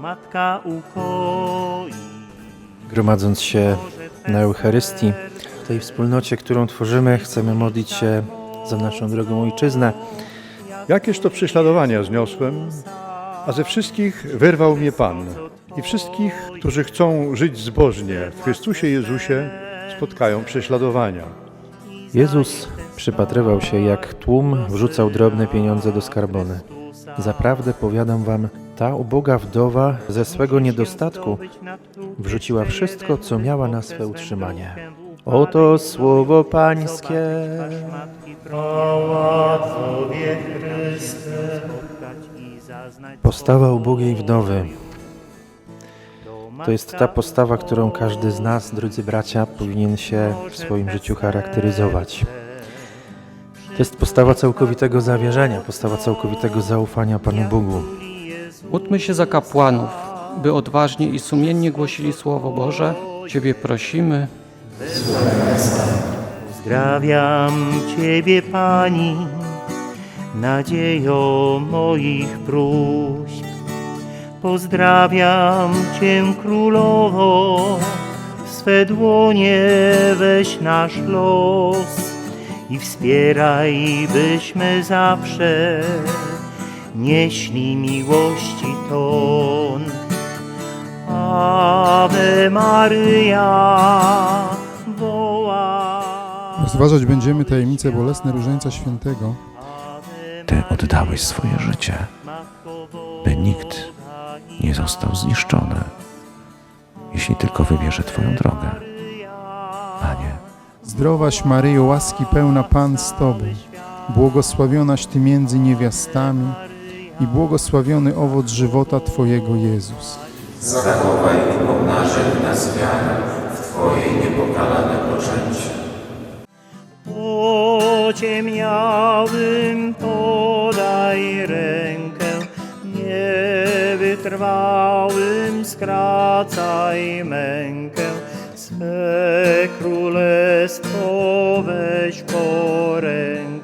Matka ukoi. Gromadząc się na Eucharystii, w tej wspólnocie, którą tworzymy, chcemy modlić się za naszą drogą Ojczyznę. Jakież to prześladowania zniosłem, a ze wszystkich wyrwał mnie Pan. I wszystkich, którzy chcą żyć zbożnie w Chrystusie Jezusie, spotkają prześladowania. Jezus przypatrywał się, jak tłum wrzucał drobne pieniądze do skarbony. Zaprawdę powiadam wam, ta uboga wdowa ze swego niedostatku wrzuciła wszystko, co miała na swe utrzymanie. Oto słowo Pańskie. Postawa ubogiej wdowy to jest ta postawa, którą każdy z nas, drodzy bracia, powinien się w swoim życiu charakteryzować. To jest postawa całkowitego zawierzenia, postawa całkowitego zaufania Panu Bogu. Módlmy się za kapłanów, by odważnie i sumiennie głosili Słowo Boże. Ciebie prosimy. Pozdrawiam Ciebie, Pani, nadziejo moich próśb. Pozdrawiam Cię, Królowo, swe dłonie weź nasz los i wspieraj, byśmy zawsze nieśli miłości ton. Ave Maryja woła. Rozważać będziemy tajemnice bolesne Różańca Świętego, Ty oddałeś swoje życie, by nikt nie został zniszczony, jeśli tylko wybierze Twoją drogę. Panie, Zdrowaś Maryjo, łaski pełna Pan z Tobą, błogosławionaś Ty między niewiastami i błogosławiony owoc żywota Twojego Jezus. Zachowaj i pomnażaj w nas wiarę w Twoje niepokalane poczęcie. Ociemniałym podaj rękę, niewytrwałym skracaj mękę. Swe królestwo weź po rękę.